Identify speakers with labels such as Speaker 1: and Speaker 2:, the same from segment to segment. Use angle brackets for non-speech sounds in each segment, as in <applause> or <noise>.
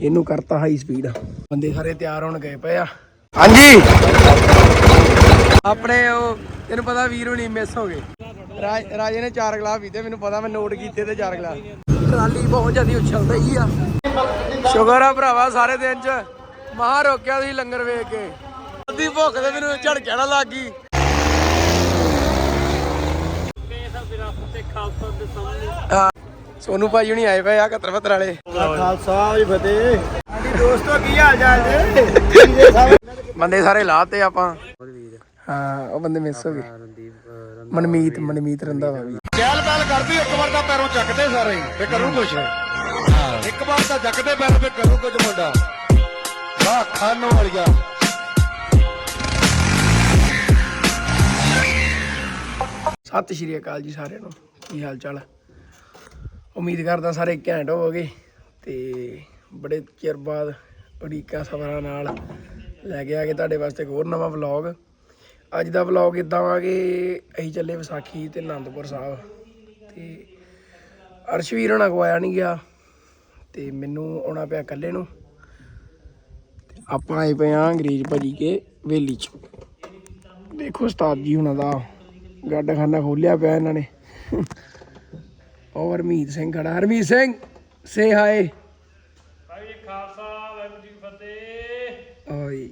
Speaker 1: ਇਹਨੂੰ ਕਰਤਾ high speed ਬੰਦੇ ਸਾਰੇ ਤਿਆਰ ਹੋਣ ਗਏ ਪਏ ਆ। ਹਾਂਜੀ। ਆਪਣੇ ਉਹ ਤੈਨੂੰ ਪਤਾ ਵੀਰ ਹੁਣੀ ਮਿਸ ਹੋ ਗਏ। ਰਾਜ- ਰਾਜੇ ਨੇ ਚਾਰ ਗਲਾਸ ਪੀਤੇ ਮੈਨੂੰ ਪਤਾ ਮੈਂ ਨੋਟ ਕੀਤੇ ਤੇ ਚਾਰ ਗਲਾਸ ਟਰਾਲੀ ਬਹੁਤ ਜ਼ਿਆਦਾ ਉਛਲ ਰਹੀ ਆ। ਸ਼ੁਕਰ ਆ ਭਰਾਵਾ ਸਾਰੇ ਦਿਨ ਚ। ਮਹਾ ਰੋਕਿਆ ਸੀ ਲੰਗਰ ਵੇਖ ਕੇ। ਅੱਧੀ ਭੁੱਖ ਤੇ ਮੈਨੂੰ ਝੜਕਿਆ ਨਾ ਲੱਗ ਗਈ ਹਾਂ, ਸੋਨੂ ਭਾਈ ਹੁਣੀ ਆਏ ਪਏ ਆ ਕਤਰ ਪੱਤਰ ਵਾਲੇ
Speaker 2: ਖਾਲਸਾ ਜੀ ਫਤਿਹ। ਹਾਂਜੀ ਦੋਸਤੋ ਕੀ ਹਾਲ ਚਾਲ ਜੀ? <laughs>
Speaker 1: ਬੰਦੇ ਸਾਰੇ ਲਾਤੇ ਆਪਾਂ। ਹਾਂ ਉਹ ਬੰਦੇ ਮਿਸ ਹੋ ਗਏ। ਮਨਮੀਤ ਮਨਮੀਤ ਰੰਦਾ ਵਾ। ਵੀ
Speaker 2: ਚੱਲ ਬੈਲ ਕਰਦੀ ਇੱਕ ਵਾਰ ਤਾਂ ਪੈਰੋਂ ਚੱਕਦੇ ਸਾਰੇ। ਤੇ ਕਰੂ ਕੁਛ। ਇੱਕ ਵਾਰ ਤਾਂ ਚੱਕਦੇ ਪੈਰ ਤੇ ਕਰੂ ਕੁਝ ਮੁੰਡਾ। ਵਾਹ ਖਾਨੋ ਵਾਲੀਆ
Speaker 1: ਸਤਿ ਸ਼੍ਰੀ ਅਕਾਲ ਜੀ ਸਾਰਿਆਂ ਨੂੰ। ਕੀ ਹਾਲ ਚਾਲ ਹੈ ਉਮੀਦ ਕਰਦਾ ਸਾਰੇ ਘੈਂਟ ਹੋਵੋਗੇ ਤੇ ਬੜੇ ਚਿਰ ਬਾਅਦ ਉਡੀਕਾਂ ਸਬਰਾਂ ਨਾਲ ਲੈ ਕੇ ਆ ਕੇ ਤੁਹਾਡੇ ਵਾਸਤੇ ਇੱਕ ਹੋਰ ਨਵਾਂ ਵਲੌਗ ਅੱਜ ਦਾ ਵਲੌਗ ਇਦਾਂ ਵਾ ਕਿ ਅਸੀਂ ਚੱਲੇ ਵਿਸਾਖੀ ਤੇ ਆਨੰਦਪੁਰ ਸਾਹਿਬ। ਤੇ ਅਰਸ਼ਵੀਰ ਹੋਣਾ ਕੋ ਆਇਆ ਨਹੀਂ ਗਿਆ ਤੇ ਮੈਨੂੰ ਆਉਣਾ ਪਿਆ ਇਕੱਲੇ ਨੂੰ। ਤੇ ਆਪਾਂ ਆਏ ਪਏ ਆ ਅੰਗਰੇਜ਼ ਭਾਜੀ ਕੇ ਵੇਲੀ ਚ। ਦੇਖੋ ਉਸਤਾਦ ਜੀ ਹੁਣਾਂ ਦਾ ਗੱਡਖਾਨਾ ਖੋਲਿਆ ਪਿਆ ਇਹਨਾਂ ਨੇ। ਉਹ ਹਰਮੀਤ ਸਿੰਘ ਖੜਾ। ਹਰਮੀਤ ਸਿੰਘ ਸੇ ਹਾਏ।
Speaker 3: ਭਾਈ ਖਾਲਸਾ ਵਾਹਿਗੁਰੂ ਜੀ ਫਤਿਹ।
Speaker 1: ਓਏ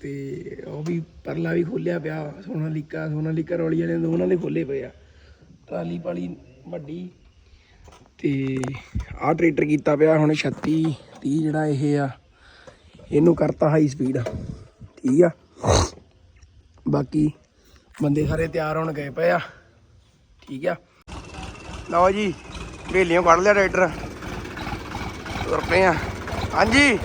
Speaker 1: ਤੇ ਉਹ ਵੀ ਪਰਲਾ ਵੀ ਖੋਲਿਆ ਪਿਆ ਸੋਨਾ ਲੀਕਾ ਸੋਨਾ ਲੀਕਾ ਰੋਲੀ ਵਾਲੇ ਦੋਨਾਂ ਦੇ ਖੋਲੇ ਪਏ ਆ। ਟਰਾਲੀ ਪਾਲੀ ਵੱਡੀ। ਤੇ ਆਹ ਟਰੈਕਟਰ ਕੀਤਾ ਪਿਆ ਹੁਣ 36 30 ਜਿਹੜਾ ਇਹ ਆ ਇਹਨੂੰ ਕਰਤਾ ਹਾਈ ਸਪੀਡ ਠੀਕ ਆ। ਬਾਕੀ ਬੰਦੇ ਸਾਰੇ ਤਿਆਰ ਹੋਣ ਗਏ ਪਏ ਆ। ਠੀਕ ਆ। ਲਓ ਜੀ ਵੇਲੀਆਂ ਕੱਢ ਲਿਆ ਟਰੈਕਟਰ। ਤੁਰ ਪਏ ਆ। ਹਾਂਜੀ।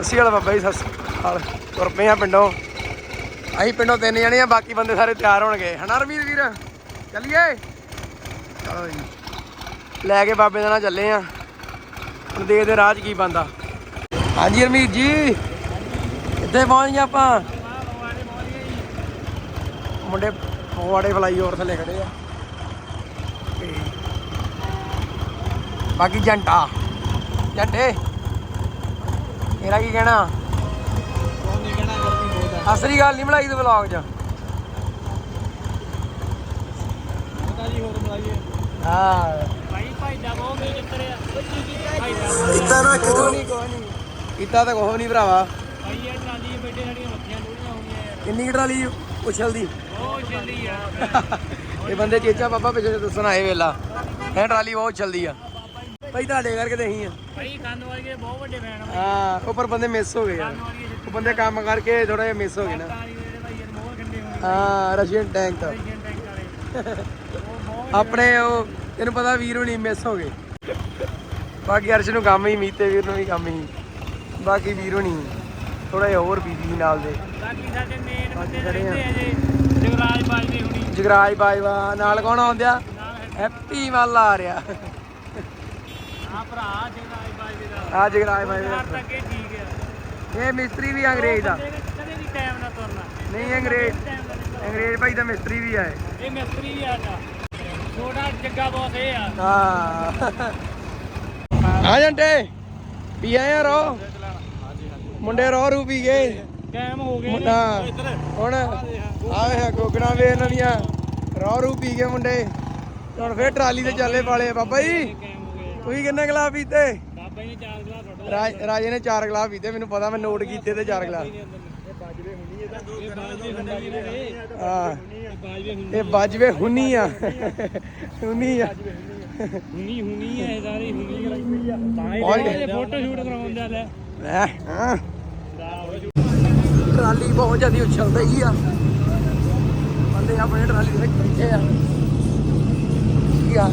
Speaker 1: ਅਸੀਂ ਵਾਲਾ ਬਾਬਾ ਜੀ ਸੱਸ ਹਾਲ ਤੁਰ ਪਏ ਆ ਪਿੰਡੋਂ। ਅਸੀਂ ਪਿੰਡੋਂ ਤਿੰਨ ਜਣੇ ਆ, ਬਾਕੀ ਬੰਦੇ ਸਾਰੇ ਤਿਆਰ ਹੋਣਗੇ। ਹਨਾ ਰਵੀਰ ਵੀਰ? ਚੱਲੀਏ? ਚਲੋ ਜੀ। ਲੈ ਕੇ ਬਾਬੇ ਦੇ ਨਾਲ ਚੱਲੇ ਆ। ਹੁਣ ਦੇਖਦੇ ਰਾਹ 'ਚ ਕੀ ਬੰਦਾ ਹਾਂਜੀ ਰਮੀਤ ਜੀ, ਕਿੱਥੇ ਪਹੁੰਚ ਗਏ ਆਪਾਂ? ਮੁੰਡੇ ਫੋਵਾੜੇ ਫਲਾਈਓਵਰ ਥੱਲੇ ਖੜੇ ਆ। ਬਾਕੀ ਜੰਟਾ। ਜੰਟੇ, ਤੇਰਾ ਕੀ ਕਹਿਣਾ? ਅਸਲੀ ਗੱਲ ਨਹੀਂ ਬਣਾਈ ਤੂੰ ਵਲੌਗ 'ਚ? ਹਾਂ।
Speaker 3: ਭਾਈ ਭਾਈ ਦਾ ਬਹੁਤ ਮੇ ਚੱਕਰਿਆ ਭਾਈ ਦਾ
Speaker 1: ਕੀਤਾ ਨਾ ਕੋਈ ਨਹੀਂ ਕੋਈ ਨਹੀਂ ਕੀਤਾ ਤਾਂ ਕੋਈ ਨਹੀਂ ਭਰਾਵਾ।
Speaker 3: ਭਾਈ ਇਹ ਟਰਾਲੀ ਬੈਠੇ ਸਾਡੀਆਂ ਮੱਖੀਆਂ ਡੋਲੀਆਂ ਹੋਣੀਆਂ
Speaker 1: ਕਿੰਨੀ ਟਰਾਲੀ ਉਛਲਦੀ?
Speaker 3: ਬਹੁਤ ਚੱਲੀ ਆ
Speaker 1: ਇਹ ਬੰਦੇ ਚੇਚਾ ਬਾਬਾ ਪਿੱਛੇ ਦੱਸਣ ਆਏ ਵੇਲਾ। ਇਹ ਟਰਾਲੀ ਬਹੁਤ ਉਛਲਦੀ ਆ। ਭਾਈ ਤੁਹਾਡੇ ਕਰਕੇ ਤੇ ਅਸੀਂ ਆ।
Speaker 3: ਭਾਈ ਕੰਨ ਵਾਲੀਏ ਬਹੁਤ ਵੱਡੇ ਫੈਨ ਆ
Speaker 1: ਹਾਂ ਉੱਪਰ ਬੰਦੇ ਮਿਸ ਹੋ ਗਏ ਯਾਰ ਉਹ ਬੰਦੇ ਕੰਮ ਕਰਕੇ ਥੋੜਾ ਜਿਹਾ ਮਿਸ ਹੋ ਗਏ ਨਾ।
Speaker 3: ਭਾਈ ਯਾਰ ਹੋਣੇ
Speaker 1: ਹਾਂ ਰਸ਼ੀਅਨ ਟੈਂਕ ਤਾਂ।
Speaker 3: ਇੰਡੀਅਨ ਟੈਂਕ ਵਾਲੇ। ਉਹ ਬਹੁਤ
Speaker 1: ਆਪਣੇ ਉਹ ਤੈਨੂੰ ਪਤਾ ਵੀਰ ਹੁਣੀ ਮਿਸ ਹੋ ਗਏ। ਬਾਕੀ ਅਰਸ਼ ਨੂੰ ਕੰਮ ਹੀ ਮੀਤੇ ਵੀਰ ਨੂੰ ਵੀ ਕੰਮ ਹੀ। ਬਾਕੀ ਵੀਰ ਹੁਣੀ ਥੋੜਾ ਜਿਹਾ ਹੋਰ ਬੀਜੀ ਨਾਲ ਦੇ।
Speaker 3: ਬਾਕੀ ਸਾਡੇ ਮੇਨ ਬੰਦੇ। ਰਹਿੰਦੇ ਆ ਜੀ ਜਗਰਾਜ ਬਾਜਦੇ ਹੁਣੀ।
Speaker 1: ਜਗਰਾਜ ਬਾਜਵਾ ਨਾਲ ਕੌਣ ਆਉਂਦਿਆ? ਹੈਪੀ ਵਾਲਾ ਆ ਰਿਹਾ।
Speaker 3: ਆ ਭਰਾ ਜਗਰਾਜ ਬਾਜਦੇ ਦਾ
Speaker 1: ਆ ਜਗਰਾਜ
Speaker 3: ਘਰ ਤੱਕ ਇਹ ਠੀਕ ਆ
Speaker 1: ਇਹ ਮਿਸਤਰੀ ਵੀ ਅੰਗਰੇਜ਼ ਦਾ
Speaker 3: ਕਦੇ ਵੀ ਟਾਈਮ ਨਾ ਤੁਰਨਾ।
Speaker 1: ਨਹੀਂ ਅੰਗਰੇਜ਼ ਅੰਗਰੇਜ਼ ਭਾਈ ਦਾ ਮਿਸਤਰੀ ਵੀ ਹੈ
Speaker 3: ਇਹ। ਮਿਸਤਰੀ ਵੀ ਆਗਾ ਛੋਟਾ ਜੱਗਾ ਬਹੁਤ ਇਹ ਆ।
Speaker 1: ਹਾਂ। ਆ ਜੰਟੇ ਪੀ ਆਏ ਆ ਰੋ। ਮੁੰਡੇ ਰੋ ਰੂ ਪੀ ਗਏ।
Speaker 3: ਕਾਇਮ ਹੋ ਗਏ
Speaker 1: ਮੁੰਡਾ ਹੁਣ ਆਵੇ ਗੋਗਣਾ ਵੇ ਇਹਨਾਂ ਦੀਆਂ ਰੋ ਰੂ ਪੀ ਗਏ ਮੁੰਡੇ। ਹੁਣ ਫੇਰ ਟਰਾਲੀ ਤੇ ਚੱਲੇ ਵਾਲੇ ਆ। ਬਾਬਾ ਜੀ। ਤੁਸੀਂ ਕਿੰਨੇ ਗਲਾਸ ਪੀਤੇ?
Speaker 3: ਬਾਬਾ ਜੀ ਨੇ ਚਾਰ ਗਲਾ ਤੁਹਾਡਾ
Speaker 1: ਰਾਜ ਨੇ ਚਾਰ ਗਲਾਸ ਪੀਤੇ ਮੈਨੂੰ ਪਤਾ ਮੈਂ ਨੋਟ ਕੀਤੇ ਤੇ ਚਾਰ ਗਲਾਸ।
Speaker 3: ਇਹ ਬਾਜਵੇ ਇਹ
Speaker 1: ਇਹ ਹੁਣੀ ਆ। ਹੁਣੀ ਆ।
Speaker 3: ਹੁਣੀ ਹੁਣੀ ਹੈ ਸਾਰੀ ਹੁਣੀ ਇਹ ਫੋਟੋ ਸ਼ੂਟ ਕਰਾਉਂਦਾ ਲੈ
Speaker 1: ਲੈ ਹਾਂ। ਟਰਾਲੀ ਬਹੁਤ ਜ਼ਿਆਦਾ ਉਛਲ ਰਹੀ ਆ। ਬੰਦੇ ਆਪਣੇ ਟਰਾਲੀ ਦੇ ਵਿੱਚ ਬੈਠੇ ਆ। ਕੀ ਆ?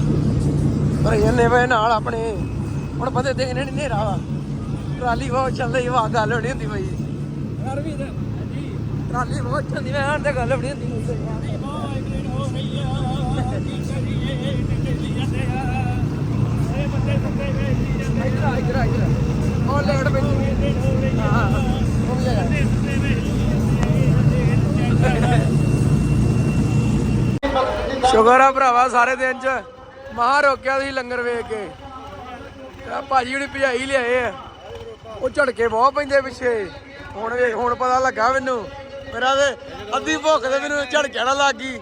Speaker 1: ਪਰ ਇਹਨੇ ਵੇ ਨਾਲ ਆਪਣੇ ਹੁਣ ਬੰਦੇ ਦੇਖਣੇ ਨਹੀਂ ਨੇਰਾ ਵਾ। ਟਰਾਲੀ ਬਹੁਤ ਚੱਲ ਰਹੀ ਵਾ ਗੱਲ ਹੋਣੀ ਹੁੰਦੀ ਬਈ ਯਾਰ ਵੀ ਜੀ ਟਰਾਲੀ ਬਹੁਤ ਚੱਲਦੀ ਮੈਂ ਤੇ ਗੱਲ ਹੋਣੀ ਹੁੰਦੀ ਇਧਰ ਆ ਇਧਰ ਆ ਇਧਰ ਉਹ ਲੈਟ ਵਿੱਚ ਹਾਂ ਉਹ ਵੀ ਆ ਸ਼ੁਕਰ ਆ ਭਰਾਵਾ ਸਾਰੇ ਦਿਨ ਚ। ਮਹਾ ਰੋਕਿਆ ਤੁਸੀਂ ਲੰਗਰ ਵੇਖ ਕੇ। ਆ ਭਾਜੀ ਹੁਣੀ ਭਜਾਈ ਲਿਆਏ ਆ। ਉਹ ਝੜਕੇ ਬਹੁਤ ਪੈਂਦੇ ਪਿੱਛੇ। ਹੁਣ ਵੇ, ਹੁਣ ਪਤਾ ਲੱਗਾ ਮੈਨੂੰ। ਮੇਰਾ ਤੇ ਅੱਧੀ ਭੁੱਖ ਤੇ ਮੈਨੂੰ ਝੜਕਿਆ ਨਾ ਲੱਗ ਗਈ।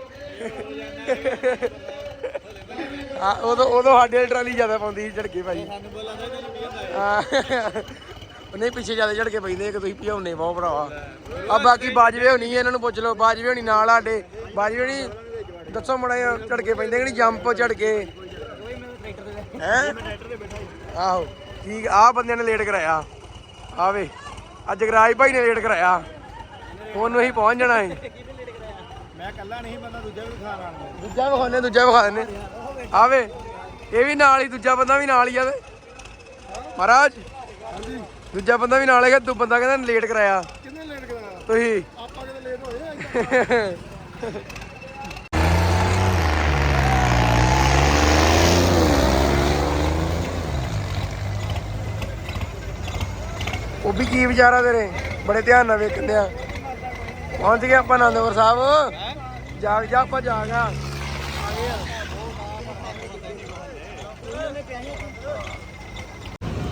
Speaker 1: ਆ ਉਦੋਂ ਉਦੋਂ ਸਾਡੇ ਵਾਲੀ ਟਰਾਲੀ ਜ਼ਿਆਦਾ ਪਾਉਂਦੀ ਸੀ ਝੜਕੇ ਭਾਜੀ। ਨਹੀਂ, ਪਿੱਛੇ ਜ਼ਿਆਦਾ ਝੜਕੇ ਪੈਂਦੇ ਕਿ ਤੁਸੀਂ ਭਜਾਉਨੇ ਬਹੁਤ ਭਰਾਵਾ। ਆ ਬਾਕੀ ਬਾਜਵੇ ਹੋਣੀ ਇਹਨਾਂ ਨੂੰ ਪੁੱਛ ਲਓ। ਬਾਜਵੇ ਹੋਣੀ ਨਾਲ ਸਾਡੇ। ਬਾਜਵੇ ਹੋਣੀ, ਦੱਸੋ ਮੜਾ ਝੜਕੇ ਪੈਂਦੇ ਕਿ ਨਹੀਂ? ਜੰਪ ਝੜਕੇ। ਹੈ? ਆਹੋ ਠੀਕ ਆ ਬੰਦਿਆਂ ਨੇ ਲੇਟ ਕਰਾਇਆ। ਆਵੇ ਅੱਜ ਗਰਾਜ ਭਾਈ ਨੇ ਲੇਟ ਕਰਾਇਆ। ਉਹਨੂੰ ਹੀ ਪਹੁੰਚ ਜਾਣਾ ਹੈ
Speaker 2: ਮੈਂ ਕੱਲਾ ਨਹੀਂ ਬੰਦਾ ਦੂਜਾ ਵੀ ਖਾ
Speaker 1: ਦੂਜਾ ਦੂਜਾ ਵਿਖਾ ਦਿੰਦੇ। ਆਵੇ ਇਹ ਵੀ ਨਾਲ ਹੀ ਦੂਜਾ ਬੰਦਾ ਵੀ ਨਾਲ ਹੀ ਆ ਤੇ ਮਹਾਰਾਜ ਦੂਜਾ ਬੰਦਾ ਵੀ ਨਾਲ ਹੈਗਾ ਤੂੰ ਬੰਦਾ ਕਹਿੰਦਾ ਲੇਟ ਕਰਾਇਆ।
Speaker 2: ਕਿੰਨੇ ਲੇਟ ਕਰਾਇਆ?
Speaker 1: ਤੁਸੀਂ।
Speaker 2: ਆਪਾਂ ਕਿਤੇ ਲੇਟ ਹੋਏ <laughs>
Speaker 1: ਉਹ ਵੀ ਕੀ ਵਿਚਾਰਾ ਤੇਰੇ? ਬੜੇ ਧਿਆਨ ਨਾਲ ਵੇਖਦੇ ਆ। ਪਹੁੰਚ ਗਏ ਆਪਾਂ ਆਨੰਦਪੁਰ ਸਾਹਿਬ। ਜਾਗ ਜਾ, ਆਪਾਂ ਜਾਗ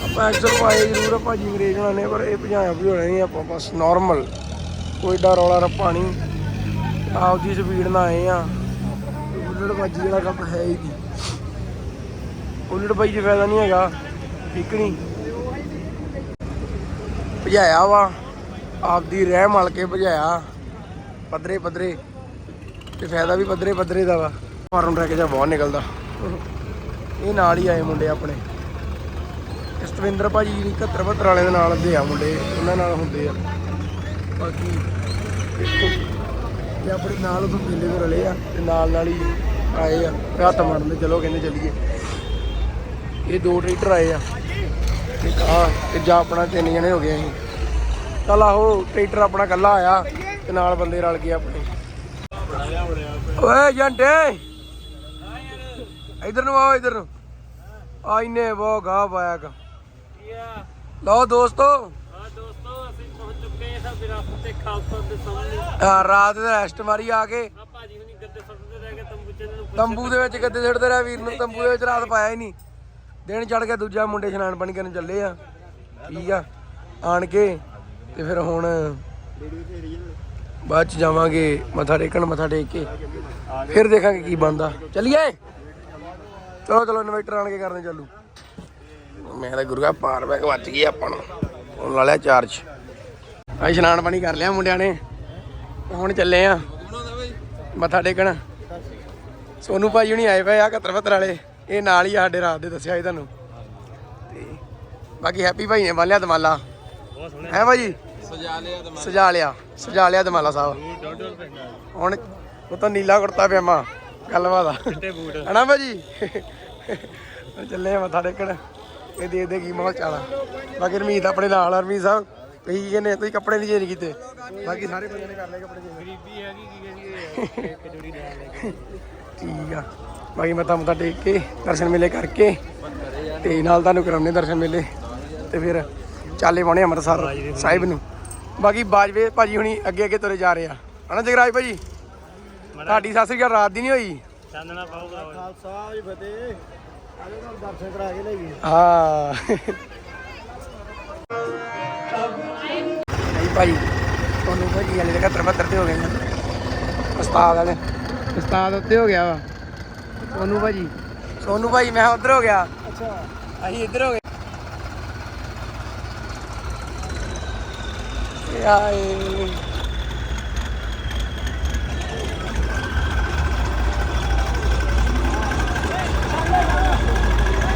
Speaker 1: ਆਪਾਂ ਐਕਸਲ ਪਾਏ ਜ਼ਰੂਰ ਆ ਭਾਜੀ ਅੰਗਰੇਜ਼ ਹੋਣਾ ਨੇ, ਪਰ ਇਹ ਭਜਾਇਆ ਵੀ ਹੋਣਾ ਨਹੀਂ, ਆਪਾਂ ਬਸ ਨਾਰਮਲ ਕੋਈ ਡਾ ਰੌਲਾ ਰੱਪਾ ਨਹੀਂ। ਆਪਦੀ ਸਪੀਡ ਨਾਲ ਆਏ ਆ। ਉਲਟ ਭਾਜੀ ਜਿਹੜਾ ਕੰਮ ਹੈ ਹੀ ਨਹੀਂ। ਉਲਟ ਭਾਈ ਚ ਫਾਇਦਾ ਨਹੀਂ ਹੈਗਾ। ਠੀਕ ਨਹੀਂ। ਭਜਾਇਆ ਵਾ। ਆਪਦੀ ਰਹਿ ਮਲ ਕੇ ਭਜਾਇਆ। ਪੱਧਰੇ ਪੱਧਰੇ। ਤੇ ਫਾਇਦਾ ਵੀ ਪੱਧਰੇ ਪੱਧਰੇ ਦਾ ਵਾ। ਮਾਰਨ ਟਰੈਕ ਜਾਂ ਬਹੁਤ ਨਿਕਲਦਾ। ਇਹ ਨਾਲ ਹੀ ਆਏ ਮੁੰਡੇ ਆਪਣੇ। ਸਤਵਿੰਦਰ ਭਾਜੀ ਜੀ 71 72 ਵਾਲੇ ਦੇ ਨਾਲ ਦੇ ਆ ਮੁੰਡੇ। ਉਹਨਾਂ ਨਾਲ ਹੁੰਦੇ ਆ। ਬਾਕੀ ਤੇ ਆਪਣੇ ਨਾਲ ਉਹ ਮੇਲੇ ਦੇ ਰਲੇ ਆ ਤੇ ਨਾਲ ਨਾਲ ਹੀ ਆਏ ਆ। ਹੱਥ ਮਾਰਨ ਦੇ ਚਲੋ ਕਹਿੰਦੇ ਚੱਲੀਏ। ਇਹ ਦੋ ਟਰੈਕਟਰ ਆਏ ਆ। ਤੇ ਆ ਆਪਣਾ ਤਿੰਨ ਜਣੇ ਹੋ ਗਏ ਅਸੀਂ। ਚੱਲ ਆਹੋ ਟਰੈਕਟਰ ਆਪਣਾ ਕੱਲਾ ਆਇਆ ਤੇ ਨਾਲ ਬੰਦੇ ਰਲ ਗਏ ਆਪਣੇ। ਓਏ ਜੰਟੇ ਇਧਰ ਨੂੰ ਆਓ ਇਧਰ ਨੂੰ। ਆ ਇੰਨੇ ਬਹੁਤ ਗਾ ਪਾਇਆ ਗਾ ਲਓ ਦੋਸਤੋ।
Speaker 3: ਹਾਂ
Speaker 1: ਰਾਤ ਦੇ ਰੈਸਟ ਮਾਰੀ ਆ ਕੇ।
Speaker 3: ਆ ਭਾਜੀ ਹੁਣੀ ਗੱਦੇ ਸੁੱਟਦੇ ਰਹਿ ਗਏ ਤੰਬੂ ਚ ਇਹਨਾਂ ਨੂੰ
Speaker 1: ਤੰਬੂ ਦੇ ਵਿੱਚ ਗੱਦੇ ਛੱਡਦੇ ਰਿਹਾ ਵੀਰ ਨੂੰ ਤੰਬੂ ਦੇ ਵਿੱਚ ਰਾਤ ਪਾਇਆ ਹੀ ਨਹੀਂ। ਦਿਨ ਚੜ ਕੇ ਦੂਜਾ ਮੁੰਡੇ ਇਸ਼ਨਾਨ ਪਾਣੀ ਕਰਨ ਚੱਲੇ ਆ। ਠੀਕ ਆ, ਆਣ ਕੇ ਤੇ ਫਿਰ ਹੁਣ ਬਾਅਦ ਚ ਜਾਵਾਂਗੇ ਮੱਥਾ ਟੇਕਣ, ਮੱਥਾ ਟੇਕ ਕੇ। ਫਿਰ ਦੇਖਾਂਗੇ ਕੀ ਬਣਦਾ। ਚੱਲੀਏ? ਚਲੋ ਚਲੋ ਇਨਵੇਟਰ ਆਣ ਕੇ ਕਰਦੇ ਚੱਲੂ। ਮੈਂ ਤਾਂ ਗੁਰੂਆ, ਪਾਰ ਬੈਗ ਵੱਜ ਗਈ ਆਪਾਂ ਨੂੰ। ਹੁਣ ਲਾ ਲਿਆ ਚਾਰਜ ਆ ਇਸ਼ਨਾਨ ਪਾਣੀ ਕਰ ਲਿਆ ਮੁੰਡਿਆਂ ਨੇ। ਹੁਣ ਚੱਲੇ ਆ। ਮੱਥਾ ਟੇਕਣ। ਸੋਨੂ ਭਾਈ ਹੁਣੀ ਆਏ ਪਏ ਆ 71 72 ਵਾਲੇ। ਇਹ ਨਾਲ ਹੀ ਆ ਸਾਡੇ ਰਾਤ ਦੇ ਦੱਸਿਆ ਸੀ ਤੁਹਾਨੂੰ। ਤੇ ਬਾਕੀ ਹੈਪੀ ਭਾਈ ਨੇ ਬੰਨ ਲਿਆ ਦਮਾਲਾ।
Speaker 3: ਬਹੁਤ ਸੋਹਣੇ।
Speaker 1: ਹੈ ਭਾਜੀ
Speaker 3: ਸਜਾ ਲਿਆ ਤੇ
Speaker 1: ਸਜਾ ਲਿਆ ਸਜਾ ਲਿਆ ਦਮਾਲਾ ਸਾਹਿਬ। ਹੁਣ ਉਹ ਤਾਂ ਨੀਲਾ ਕੁੜਤਾ ਪਜਾਮਾ ਗੱਲਬਾਤ ਆ।
Speaker 3: ਚਿੱਟੇ ਬੂਟ।
Speaker 1: ਹਨਾ ਭਾਜੀ ਚੱਲੇ ਆ ਮੱਥਾ ਟੇਕਣ। ਇਹ ਦੇ ਦੇ ਕੀ ਮਾਹੌਲ ਚਾਲਾ ਬਾਕੀ ਰਮੀਤ ਆਪਣੇ ਨਾਲ ਆ, ਰਮੀਤ ਸਾਹਿਬ। ਤੁਸੀਂ ਕੀ ਕਹਿੰਦੇ ਤੁਸੀਂ ਕੱਪੜੇ ਨਹੀਂ ਚੇਂਜ ਕੀਤੇ। ਬਾਕੀ ਸਾਰੇ ਬੰਦੇ ਨੇ ਕਰ ਲਏ ਕੱਪੜੇ ਚੇਂਜ
Speaker 3: ਗਰੀਬੀ ਹੈਗੀ ਕੀ <laughs> ਇੱਕ ਜੋੜੀ ਲੈ ਲੈ
Speaker 1: ਠੀਕ ਆ। ਬਾਕੀ ਮੱਥਾ ਮੁੱਥਾ ਟੇਕ ਕੇ ਦਰਸ਼ਨ ਮੇਲੇ ਕਰਕੇ ਤੇ ਨਾਲ ਤੁਹਾਨੂੰ ਕਰਾਉਣੇ ਦਰਸ਼ਨ ਮੇਲੇ ਤੇ ਫਿਰ ਚਾਲੇ ਪਾਉਣੇ ਅੰਮ੍ਰਿਤਸਰ ਸਾਹਿਬ ਨੂੰ। ਬਾਕੀ ਬਾਜਵੇ ਭਾਜੀ ਹੁਣੀ ਅੱਗੇ ਅੱਗੇ ਤੁਰੇ ਜਾ ਰਹੇ ਆ। ਹਨਾ ਜਗਰਾਜ ਭਾਜੀ? ਤੁਹਾਡੀ ਸਤਿ ਸ੍ਰੀ ਅਕਾਲ ਰਾਤ ਦੀ ਨਹੀਂ ਹੋਈ?
Speaker 3: ਚਾਨਣਾ ਪਾਊਗਾ
Speaker 2: ਖਾਲਸਾ ਜੀ ਫਤਿਹ। ਆਜੋ ਨਾਲ ਦਰਸ਼ਨ ਕਰਾ ਕੇ ਲਈਏ।
Speaker 1: ਹਾਂ। ਨਹੀਂ ਭਾਈ ਤੁਹਾਨੂੰ ਭਾਜੀ ਵਾਲੇ ਦੇ 71 72 ਤੇ ਹੋ ਗਏ ਨੇ। ਉਸਤਾਦ ਵਾਲੇ ਉਸਤਾਦ ਉੱਤੇ ਹੋ ਗਿਆ ਵਾ। ਸੋਨੂ ਭਾਜੀ। ਸੋਨੂ ਭਾਈ ਮੈਂ ਉਧਰ ਹੋ ਗਿਆ।
Speaker 2: ਅੱਛਾ।
Speaker 1: ਅਸੀਂ ਇੱਧਰ ਹੋ ਗਏ। ਏ ਆਏ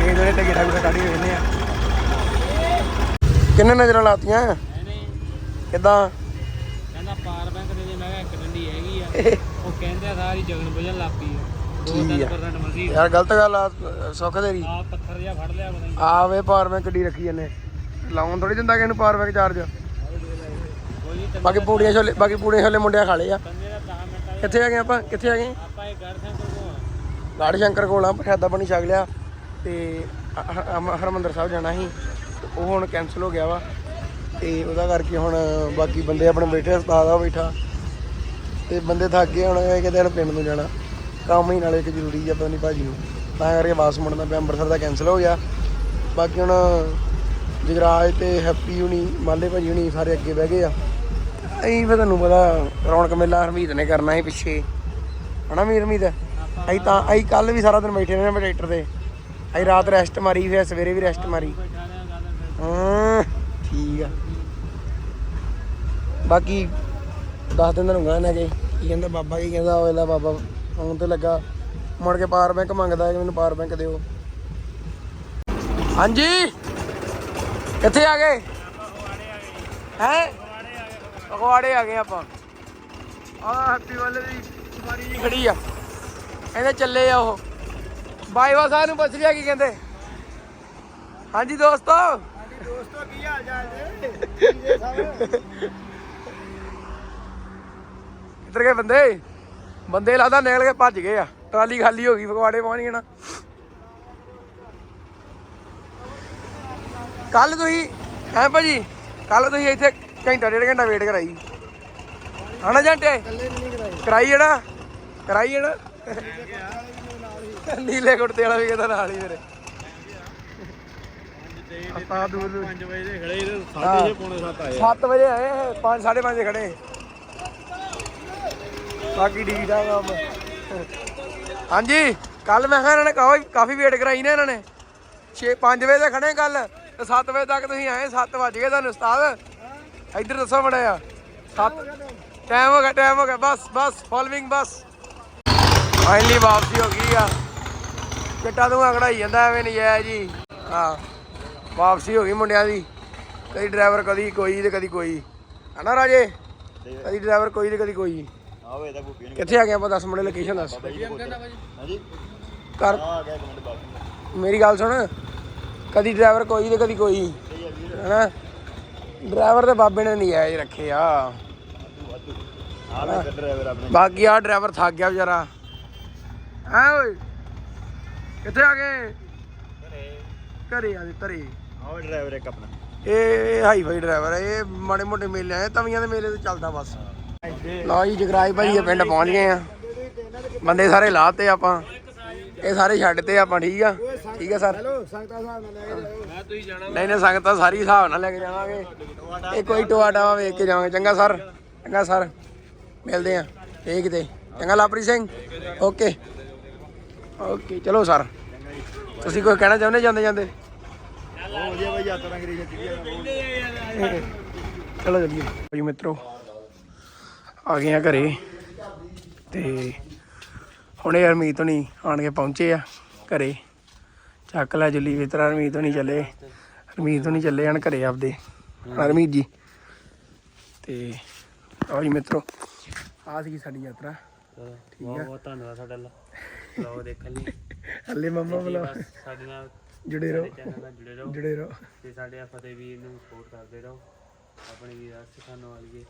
Speaker 1: ਇਹ ਦੋਨੇ ਤੇ ਗਿਰਾ ਗੁਰਾ ਕਾੜੀ ਵੇਨੇ ਆ ਕਿੰਨੇ ਨਜ਼ਰਾਂ ਲਾਤੀਆਂ?
Speaker 3: ਨਹੀਂ
Speaker 1: ਕਿਦਾਂ?
Speaker 3: ਕਹਿੰਦਾ ਪਾਰ ਬੈਂਕ ਦੇ ਦੇ ਮੈਂ ਕਿਹਾ ਇੱਕ ਡੰਡੀ ਹੈਗੀ ਆ। <laughs> ਉਹ ਕਹਿੰਦੇ ਆ ਸਾਰੀ ਜਗਨ ਬੁਝਣ ਲੱਪੀ ਦੋ
Speaker 1: ਠੀਕ ਆ। ਯਾਰ ਗਲਤ ਗੱਲ ਆ ਸੁੱਖ ਤੇਰੀ।
Speaker 3: ਆ ਪੱਥਰ ਜਿਹਾ ਫੜ ਲਿਆ ਪਤਾ ਨਹੀਂ
Speaker 1: ਆਵੇ ਪਾਵਰ ਬੈਂਕ ਗੱਡੀ ਰੱਖੀ ਇਹਨੇ ਲਾਉਣ ਥੋੜੀ ਦਿੰਦਾ ਕਿ ਇਹਨੂੰ ਪਾਵਰ ਬੈਂਕ ਚਾਰਜ ਬਾਕੀ ਪੂੜੀਆਂ ਛੋਲੇ ਬਾਕੀ ਪੂੜੀਆਂ ਛੋਲੇ ਮੁੰਡਿਆਂ ਖਾ ਲਏ ਆ।
Speaker 3: ਤੰਨੇ ਦਾ 10 ਮਿੰਟਾਂ
Speaker 1: ਕਿੱਥੇ ਆ ਗਏ ਆਪਾਂ? ਕਿੱਥੇ ਆ ਗਏ?
Speaker 3: ਆਪਾਂ ਇਹ ਗੜ ਸੈਂਟਰ ਕੋਲ ਆ।
Speaker 1: ਲਾੜ ਸ਼ੰਕਰ ਕੋਲ ਆ ਪ੍ਰਸ਼ਾਦਾ ਪਾਣੀ ਛਕ ਲਿਆ। ਤੇ ਹਰਿਮੰਦਰ ਸਾਹਿਬ ਜਾਣਾ ਸੀ। ਉਹ ਹੁਣ ਕੈਨਸਲ ਹੋ ਗਿਆ ਵਾ। ਤੇ ਉਹਦਾ ਕਰਕੇ ਹੁਣ ਬਾਕੀ ਬੰਦੇ ਆਪਣੇ ਬੈਠੇ ਉਸਤਾਦ ਆ ਬੈਠਾ। ਤੇ ਬੰਦੇ ਥੱਕ ਗਏ ਹੁਣ ਇਹ ਕਹਿੰਦੇ ਹੁਣ ਪਿੰਡ ਨੂੰ ਜਾਣਾ। ਕੰਮ ਹੀ ਨਾਲੇ ਇੱਕ ਜ਼ਰੂਰੀ ਆ, ਪਤਾ ਨਹੀਂ ਭਾਜੀ ਨੂੰ। ਤਾਂ ਕਰਕੇ ਵਾਪਸ ਮੁੜਨਾ ਪਿਆ, ਅੰਮ੍ਰਿਤਸਰ ਦਾ ਕੈਨਸਲ ਹੋ ਗਿਆ। ਬਾਕੀ ਹੁਣ ਜਗਰਾਜ ਤੇ ਹੈਪੀ ਹੁਣੀ ਮਾਲੇ ਭਾਜੀ ਹੁਣੀ ਸਾਰੇ ਅੱਗੇ ਬਹਿ ਗਏ ਆ। ਅਸੀਂ ਫਿਰ ਤੁਹਾਨੂੰ ਪਤਾ, ਰੌਣਕ ਮੇਲਾ ਹਰਮੀਤ ਨੇ ਕਰਨਾ ਸੀ ਪਿੱਛੇ। ਹਨਾ ਮੀਰ ਹਰਮੀਤ? ਅਸੀਂ ਤਾਂ, ਅਸੀਂ ਕੱਲ ਵੀ ਸਾਰਾ ਦਿਨ ਬੈਠੇ ਰਹੇ ਨੇ ਟਰੈਕਟਰ ਤੇ। ਅਸੀਂ ਰਾਤ ਰੈਸਟ ਮਾਰੀ, ਫਿਰ ਸਵੇਰੇ ਵੀ ਰੈਸਟ ਮਾਰੀ। ਹਾਂ, ਠੀਕ ਆ। ਬਾਕੀ ਦੱਸ ਦਿਨ ਤੁਹਾਨੂੰ ਗਾਣਾ ਕਿ ਕੀ ਕਹਿੰਦਾ ਬਾਬਾ, ਕੀ ਕਹਿੰਦਾ ਉਹ ਇਹਦਾ ਬਾਬਾ ਫੋਨ ਤੇ ਲੱਗਾ। ਮੁੜ ਕੇ ਪਾਵਰ ਬੈਂਕ ਮੰਗਦਾ ਕਿ ਮੈਨੂੰ ਪਾਵਰ ਬੈਂਕ ਦਿਓ। ਹਾਂਜੀ? ਕਿੱਥੇ ਆ ਗਏ? ਹੈ? ਫਗਵਾੜੇ ਆ ਗਏ ਆਪਾਂ। ਆ ਹੈਪੀ ਵਾਲੇ ਦੀ ਸਵਾਰੀ ਜੀ ਖੜੀ ਆ। ਇਹਦੇ ਚੱਲੇ ਆ ਉਹ। ਬਾਈਵਾ ਸਾਹਿਬ ਨੂੰ ਪੁੱਛ ਲਿਆ ਕੀ ਕਹਿੰਦੇ? ਹਾਂਜੀ ਦੋਸਤੋ?
Speaker 2: ਦੋਸਤੋ ਕੀ ਹਾਲ ਚਾਲ ਜੀ?
Speaker 1: ਕਿੱਧਰ ਗਏ ਬੰਦੇ? ਬੰਦੇ ਲੱਗਦਾ ਨਿਕਲ ਕੇ ਭੱਜ ਗਏ ਆ। ਟਰਾਲੀ ਖਾਲੀ ਹੋ ਗਈ ਫਗਵਾੜੇ ਪਹੁੰਚ ਗਏ ਨਾ। ਕੱਲ ਤੁਸੀਂ ਹੈ ਭਾਜੀ? ਕੱਲ ਤੁਸੀਂ ਇੱਥੇ ਘੰਟਾ ਡੇਢ ਘੰਟਾ ਵੇਟ ਕਰਾਈ। ਹਣਾ ਜਾਂਟੇ? ਕਰਾਈ ਜਣਾ ਕਰਾਈ ਜਣਾ ਨੀਲੇ ਕੁੜਤੇ ਵਾਲਾ ਵੀ ਕਹਿੰਦਾ ਨਾਲ ਹੀ ਮੇਰੇ। ਆਪਾਂ ਦੂਰ ਦੂਰ
Speaker 3: 5 ਵਜੇ ਖੜੇ ਇਹਦੇ
Speaker 1: ਹਾਂ।
Speaker 3: 6:30 ਪੌਣੇ 7 ਆਏ
Speaker 1: 7 ਵਜੇ ਆਏ 5 5:30 ਖੜੇ। ਬਾਕੀ ਠੀਕ ਠਾਕ ਆ ਹਾਂਜੀ ਕੱਲ ਮੈਂ ਕਿਹਾ ਇਹਨਾਂ ਨੇ ਕਾਫੀ ਕਾਫੀ ਵੇਟ ਕਰਾਈ ਨਾ ਇਹਨਾਂ ਨੇ। 6 5 ਵਜੇ ਦੇ ਖੜੇ ਕੱਲ ਤੇ 7 ਵਜੇ ਤੱਕ ਤੁਸੀਂ ਆਏ 7 ਵੱਜ ਗਏ ਤੁਹਾਨੂੰ ਉਸਤਾਦ। ਇੱਧਰ ਦੱਸੋ ਮੜਿਆ 7 ਟਾਈਮ ਹੋ ਗਿਆ ਟਾਈਮ ਹੋ ਗਿਆ। ਬਸ ਬਸ ਫੋਲੋਇੰਗ ਬਸ। ਫਾਈਨਲੀ ਵਾਪਸੀ ਹੋ ਗਈ ਆ। ਚਿੱਟਾ ਤੂੰ ਕਢਾਈ ਜਾਂਦਾ ਐਵੇਂ ਨਹੀਂ ਆਇਆ ਜੀ। ਹਾਂ ਵਾਪਸੀ ਹੋ ਗਈ ਮੁੰਡਿਆਂ ਦੀ। ਕਦੀ ਡਰਾਈਵਰ ਕਦੀ ਕੋਈ ਤੇ ਕਦੀ ਕੋਈ। ਹਨਾ ਰਾਜੇ? ਕਦੀ ਡਰਾਈਵਰ ਕੋਈ ਤੇ ਕਦੀ ਕੋਈ।
Speaker 2: ਆਵੇ ਇਹਦਾ
Speaker 1: ਕਿੱਥੇ ਆ ਗਿਆ ਆਪਾਂ ਦੱਸ। ਮੁੰਡੇ ਲੋਕੇਸ਼ਨ ਦੱਸ
Speaker 2: ਹਾਂਜੀ?
Speaker 1: ਕਰ
Speaker 2: ਆ ਗਿਆ ਬਾਕੀ
Speaker 1: ਮੇਰੀ ਗੱਲ ਸੁਣ। ਕਦੀ ਡਰਾਈਵਰ ਕੋਈ ਤੇ ਕਦੀ ਕੋਈ। ਹਨਾ? ਡਰਾਈਵਰ ਤੇ ਬਾਬੇ ਨੇ ਨਹੀਂ ਆਏ ਰੱਖੇ ਆ।
Speaker 2: ਆ
Speaker 1: ਬਾਕੀ ਆ ਡਰਾਈਵਰ ਥੱਕ ਗਿਆ ਵਿਚਾਰਾ। ਹੈ ਓਏ? ਕਿੱਥੇ ਆ ਗਏ? ਘਰੇ। ਆ ਜੀ ਘਰੇ।
Speaker 2: ਆਵੇ ਡਰਾਈਵਰ ਇੱਕ ਆਪਣਾ।
Speaker 1: ਇਹ ਹਾਈ ਫਾਈ ਡਰਾਈਵਰ ਹੈ ਇਹ ਮਾੜੇ ਮੋਟੇ ਮੇਲੇ ਆਏ ਤਵੀਆਂ ਦੇ ਮੇਲੇ ਤੇ ਚੱਲਦਾ ਬਸ। ਲਓ ਜੀ, ਜਗਰਾਜ ਭਾਈ ਦੇ ਪਿੰਡ ਪਹੁੰਚ ਗਏ ਆ। ਬੰਦੇ ਸਾਰੇ ਲਾਤੇ ਆਪਾਂ। ਇਹ ਸਾਰੇ ਛੱਡਤੇ ਆਪਾਂ, ਠੀਕ ਆ? ਠੀਕ ਆ, ਸਰ? ਨਹੀਂ ਨਹੀਂ, ਸੰਗਤਾਂ ਸਾਰੀ ਹਿਸਾਬ ਨਾਲ ਲੈ ਕੇ ਜਾਵਾਂਗੇ। ਇਹ ਕੋਈ ਟੋਆ ਟਾਵਾ ਵੇਖ ਕੇ ਜਾਵਾਂਗੇ। ਚੰਗਾ, ਸਰ? ਚੰਗਾ, ਸਰ। ਮਿਲਦੇ ਆ। ਇਹ ਕਿਤੇ। ਚੰਗਾ ਲਾਪਰੀ ਸਿੰਘ? ਓਕੇ। ਓਕੇ, ਚਲੋ, ਸਰ। ਤੁਸੀਂ ਕੋਈ ਕਹਿਣਾ ਚਾਹੁੰਦੇ, ਜਾਂਦੇ ਜਾਂਦੇ
Speaker 2: ਬਹੁਤ ਵਧੀਆ ਬਾਈ ਯਾਤਰਾ ਕਰੀ ਜਾਂਦੀ?
Speaker 1: ਚਲੋ, ਚੱਲੀਏ। ਭਾਈ ਮਿੱਤਰੋ ਆ ਗਏ ਆ ਘਰੇ ਤੇ ਹੁਣੇ ਹਰਮੀਤ ਹੁਣੀ ਆਣ ਕੇ ਪਹੁੰਚੇ ਆ ਘਰੇ। ਚੱਕ ਲੈ ਜੁੱਲੀ ਵਿਤਰਾ ਹਰਮੀਤ ਹੁਣੀ ਚੱਲੇ। ਹਰਮੀਤ ਹੁਣੀ ਚੱਲੇ ਹਨ ਘਰੇ ਆਪਦੇ। ਹਰਮੀਤ ਜੀ। ਤੇ ਜੀ ਮਿੱਤਰੋ ਆ ਸੀ ਸਾਡੀ ਯਾਤਰਾ।
Speaker 3: ਬਹੁਤ ਬਹੁਤ ਧੰਨਵਾਦ ਤੁਹਾਡਾ ਲਓ ਦੇਖਣ ਲਈ। <laughs>
Speaker 1: ਹੱਲੇ ਮੰਮਾ ਬੁਲਾ
Speaker 3: ਸਾਡੇ ਨਾਲ
Speaker 1: ਜੁੜੇ ਰਹੋ।
Speaker 3: ਚੈਨਲ ਨਾਲ ਜੁੜੇ ਰਹੋ।
Speaker 1: ਜੁੜੇ ਰਹੋ।
Speaker 3: ਤੇ ਸਾਡੇ ਆ ਫਤਿਹ ਵੀਰ ਨੂੰ ਸਪੋਰਟ ਕਰਦੇ ਰਹੋ। ਆਪਣੇ ਵੀਰ ਖਾਨ ਵਾਲੀਏ।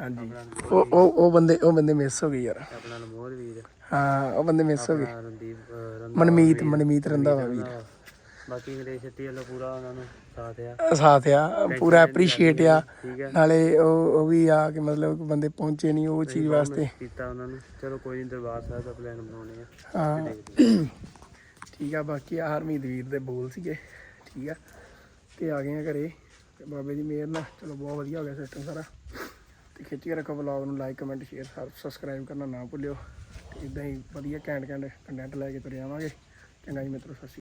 Speaker 1: ਹਾਂਜੀ। ਉਹ ਉਹ ਉਹ ਬੰਦੇ ਉਹ ਬੰਦੇ ਮਿਸ ਹੋ ਗਏ ਯਾਰ।
Speaker 3: ਆਪਣਾ ਅਨਮੋਲ ਵੀਰ।
Speaker 1: ਹਾਂ ਉਹ ਬੰਦੇ ਮਿਸ ਹੋ ਗਏ।
Speaker 3: ਆਪਣਾ ਰਣਦੀਪ ਅਹ, ਰੰਧਾਵਾ
Speaker 1: ਮਨਮੀਤ
Speaker 3: ਵੀਰ,
Speaker 1: ਮਨਮੀਤ ਰੰਧਾਵਾ ਵੀਰ।
Speaker 3: ਰੰਧਾਵਾ। ਬਾਕੀ ਇੰਗਲਿਸ਼ ਛੱਤੀ ਵੱਲੋਂ ਪੂਰਾ ਉਹਨਾਂ ਨੂੰ ਸਾਥ ਆ।
Speaker 1: ਸਾਥ ਆ ਪੂਰਾ ਐਪਰੀਸ਼ੀਏਟ ਆ।
Speaker 3: ਠੀਕ ਹੈ
Speaker 1: ਨਾਲੇ ਉਹ ਉਹ ਵੀ ਆ ਕਿ ਮਤਲਬ ਕਿ ਬੰਦੇ ਪਹੁੰਚੇ ਨਹੀਂ ਉਹ ਚੀਜ਼ ਵਾਸਤੇ।
Speaker 3: ਕੀਤਾ ਉਹਨਾਂ ਨੂੰ। ਚਲੋ ਕੋਈ ਨਹੀਂ ਦਰਬਾਰ ਸਾਹਿਬ ਦਾ ਪਲਾਨ ਬਣਾਉਣੇ ਆ।
Speaker 1: ਹਾਂ। ਠੀਕ ਆ ਬਾਕੀ ਆ ਹਰਮੀਤ ਵੀਰ ਦੇ ਬੋਲ ਸੀਗੇ। ਠੀਕ ਆ। ਤੇ ਆ ਗਏ ਆ ਘਰੇ। ਬਾਬੇ ਦੀ ਮਿਹਰ ਨਾਲ। ਚਲੋ ਬਹੁਤ ਵਧੀਆ ਹੋ ਗਿਆ ਸਿਸਟਮ ਸਾਰਾ। ਤੇ ਖਿੱਚ ਕੇ ਰੱਖੋ ਵਲੌਗ ਨੂੰ ਲਾਈਕ ਕਮੈਂਟ ਸ਼ੇਅਰ ਸਬਸਕ੍ਰਾਈਬ ਕਰਨਾ ਨਾ ਭੁੱਲਿਓ। ਤੇ ਇਦਾਂ ਹੀ ਵਧੀਆ ਘੈਂਟ ਘੈਂਟ ਕੰਟੈਂਟ ਲੈ ਕੇ ਤੁਰੇ ਆਵਾਂਗੇ। ਚੰਗਾ ਜੀ ਮਿੱਤਰੋ, ਸਤਿ ਸ਼੍ਰੀ ਅਕਾਲ।